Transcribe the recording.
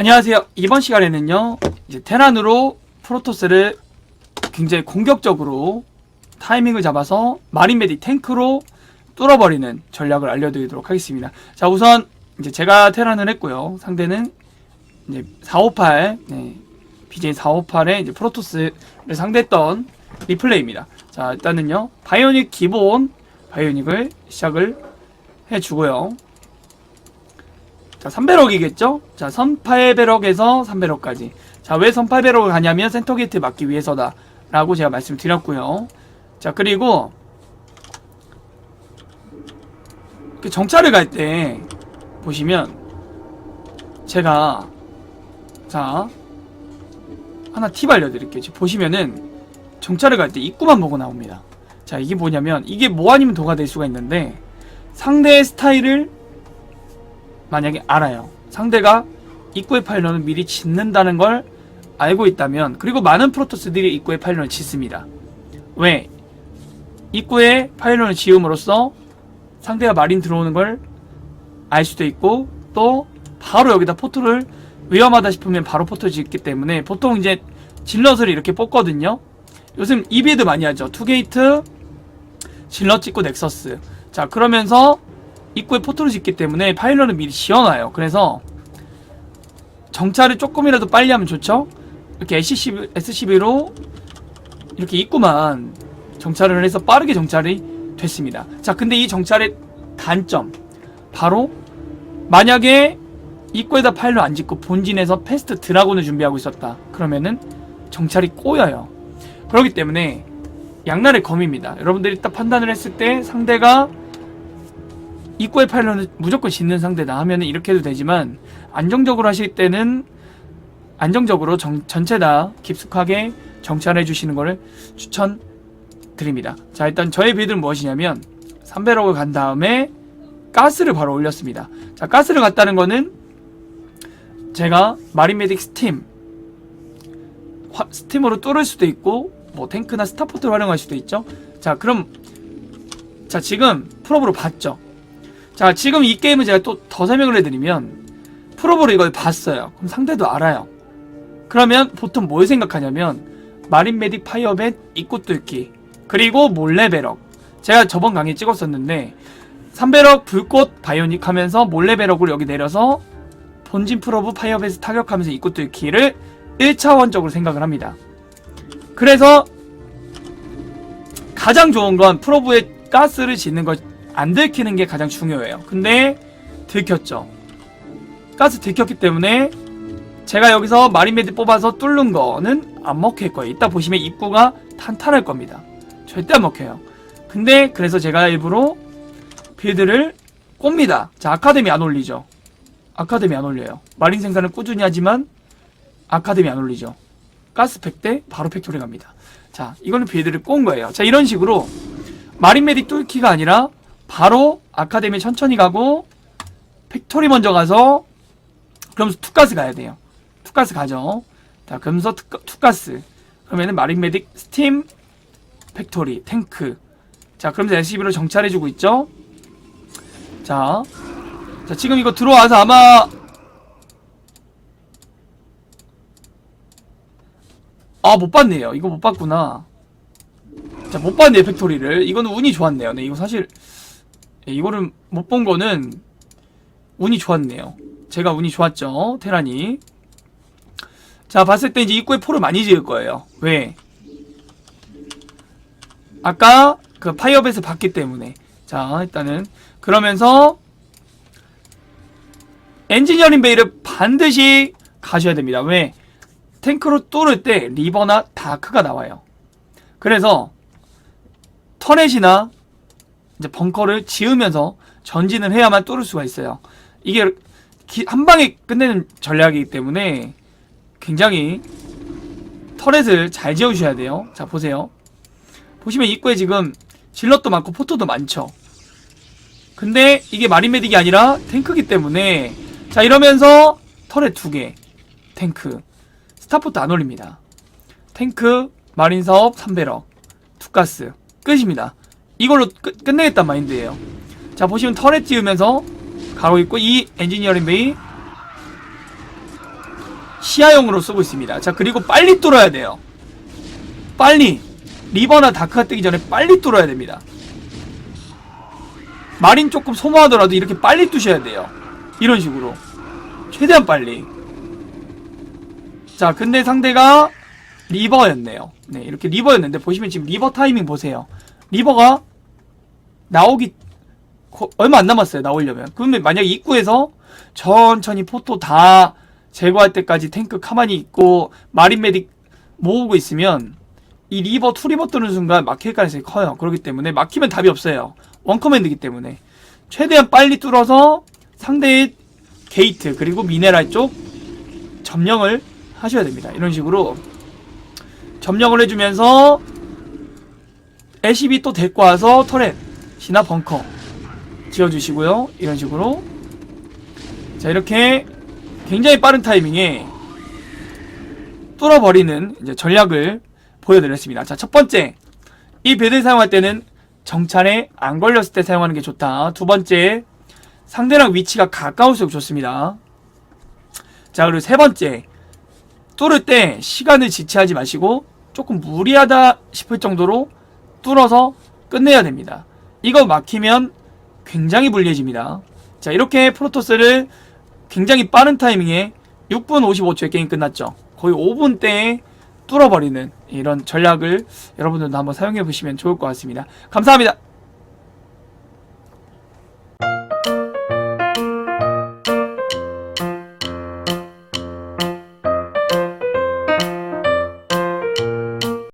안녕하세요. 이번 시간에는요, 이제 테란으로 프로토스를 굉장히 공격적으로 타이밍을 잡아서 마린 메디 탱크로 뚫어버리는 전략을 알려드리도록 하겠습니다. 자, 우선 이제 제가 테란을 했고요. 상대는 이제 458, 네, BJ 458의 이제 프로토스를 상대했던 리플레이입니다. 자, 일단은요, 바이오닉 기본 바이오닉을 시작을 해주고요. 자, 3배럭이겠죠? 자, 선8배럭에서 3배럭까지. 자, 왜 선8배럭을 가냐면 센터 게이트 막기 위해서다. 라고 제가 말씀드렸고요. 자, 그리고 그 정찰을 갈 때 보시면 제가 자, 하나 팁 알려드릴게요. 지금 보시면은 정찰을 갈 때 입구만 보고 나옵니다. 자, 이게 뭐냐면 이게 뭐 아니면 도가 될 수가 있는데 상대의 스타일을 만약에 알아요. 상대가 입구의 파일런을 미리 짓는다는 걸 알고 있다면 그리고 많은 프로토스들이 입구의 파일런을 짓습니다. 왜? 입구에 파일런을 지음으로써 상대가 마린 들어오는 걸 알 수도 있고 또 바로 여기다 포토를 위험하다 싶으면 바로 포토 짓기 때문에 보통 이제 질럿을 이렇게 뽑거든요. 요즘 이비드 많이 하죠. 투게이트 질럿 찍고 넥서스. 자 그러면서 입구에 포토를 짓기 때문에 파일런을 미리 지어놔요. 그래서 정찰을 조금이라도 빨리 하면 좋죠. 이렇게 SCB로 이렇게 입구만 정찰을 해서 빠르게 정찰이 됐습니다. 자, 근데 이 정찰의 단점 바로 만약에 입구에다 파일런 안 짓고 본진에서 패스트 드라곤을 준비하고 있었다. 그러면은 정찰이 꼬여요. 그렇기 때문에 양날의 검입니다. 여러분들이 딱 판단을 했을 때 상대가 입구에 파일런을 무조건 짓는 상대다 하면 이렇게 해도 되지만 안정적으로 하실 때는 안정적으로 정- 전체 다 깊숙하게 정찰해 주시는 것을 추천드립니다. 자 일단 저의 빌드는 무엇이냐면 3배럭을 간 다음에 가스를 바로 올렸습니다. 자 가스를 갔다는 거는 제가 마린메딕 스팀 화- 스팀으로 뚫을 수도 있고 뭐 탱크나 스타포트를 활용할 수도 있죠. 자 그럼 자 지금 프로브로 봤죠. 자, 지금 이 게임을 제가 또 더 설명을 해드리면, 프로보로 이걸 봤어요. 그럼 상대도 알아요. 그러면 보통 뭘 생각하냐면, 마린 메딕 파이어벳 입구 뚫기, 그리고 몰래 배럭. 제가 저번 강의에 찍었었는데, 3배럭 불꽃 바이오닉 하면서 몰래 배럭으로 여기 내려서, 본진 프로브 파이어벳을 타격하면서 입구 뚫기를 1차원적으로 생각을 합니다. 그래서, 가장 좋은 건 프로브에 가스를 짓는 것 안 들키는 게 가장 중요해요. 근데 들켰죠. 가스 들켰기 때문에 제가 여기서 마린메드 뽑아서 뚫는 거는 안 먹힐 거예요. 이따 보시면 입구가 탄탄할 겁니다. 절대 안 먹혀요. 근데 그래서 제가 일부러 빌드를 꼽니다. 자, 아카데미 안 올리죠. 아카데미 안 올려요. 마린 생산을 꾸준히 하지만 아카데미 안 올리죠. 가스팩 때 바로 팩토리 갑니다. 자, 이거는 빌드를 꼰 거예요. 자, 이런 식으로 마린 메딕 뚫기가 아니라 바로 아카데미 천천히 가고 팩토리 먼저 가서 그러면서 투가스 가야 돼요. 투가스 가죠. 자, 그러면서 투, 투가 스. 그러면은 마린 메딕 스팀 팩토리 탱크. 자, 그러면서 SCB로 정찰해 주고 있죠. 자, 자 지금 이거 들어와서 아마 아 못 봤네요. 이거 못 봤구나. 자, 못 봤네요, 팩토리를. 이거는 운이 좋았네요. 네, 이거 사실, 예, 이거를 못 본 거는 운이 좋았네요. 제가 운이 좋았죠, 테란이. 자, 봤을 때 이제 입구에 포를 많이 지을 거예요. 왜? 아까 그 파이어벳을 봤기 때문에. 자, 일단은. 그러면서, 엔지니어링 베이를 반드시 가셔야 됩니다. 왜? 탱크로 뚫을 때 리버나 다크가 나와요. 그래서 터렛이나 이제 벙커를 지으면서 전진을 해야만 뚫을 수가 있어요. 이게 기- 한 방에 끝내는 전략이기 때문에 굉장히 터렛을 잘 지어주셔야 돼요. 자 보세요. 보시면 입구에 지금 질럿도 많고 포토도 많죠. 근데 이게 마린메딕이 아니라 탱크기 때문에 자 이러면서 터렛 두 개, 탱크, 스타포트 안 올립니다. 탱크, 마린 사업 3배럭, 투가스 끝입니다. 이걸로 끝, 끝내겠단 마인드예요. 자 보시면 터렛 지으면서 가고 있고 이 엔지니어링 베이 시야용으로 쓰고 있습니다. 자, 그리고 빨리 뚫어야 돼요. 빨리. 리버나 다크가 뜨기 전에 빨리 뚫어야 됩니다. 마린 조금 소모하더라도 이렇게 빨리 뚫으셔야 돼요. 이런 식으로. 최대한 빨리. 자, 근데 상대가 리버였네요. 네, 이렇게 리버였는데 보시면 지금 리버 타이밍 보세요. 리버가 나오기 거- 얼마 안 남았어요. 나오려면. 그러면 만약에 입구에서 천천히 포토 다 제거할 때까지 탱크 가만히 있고 마린 메딕 모으고 있으면 이 리버 투 리버 뜨는 순간 막힐 가능성이 커요. 그렇기 때문에 막히면 답이 없어요. 원 커맨드기 때문에 최대한 빨리 뚫어서 상대의 게이트 그리고 미네랄 쪽 점령을 하셔야 됩니다. 이런 식으로 점령을 해주면서 애쉬비 또 데리고 와서 터렛이나 벙커 지어주시고요. 이런 식으로 자 이렇게 굉장히 빠른 타이밍에 뚫어버리는 이제 전략을 보여드렸습니다. 자 첫 번째 이 배를 사용할 때는 정찰에 안 걸렸을 때 사용하는 게 좋다. 두 번째 상대랑 위치가 가까울수록 좋습니다. 자 그리고 세 번째 뚫을 때 시간을 지체하지 마시고 조금 무리하다 싶을 정도로 뚫어서 끝내야 됩니다. 이거 막히면 굉장히 불리해집니다. 자, 이렇게 프로토스를 굉장히 빠른 타이밍에 6분 55초에 게임 끝났죠. 거의 5분대에 뚫어버리는 이런 전략을 여러분들도 한번 사용해 보시면 좋을 것 같습니다. 감사합니다.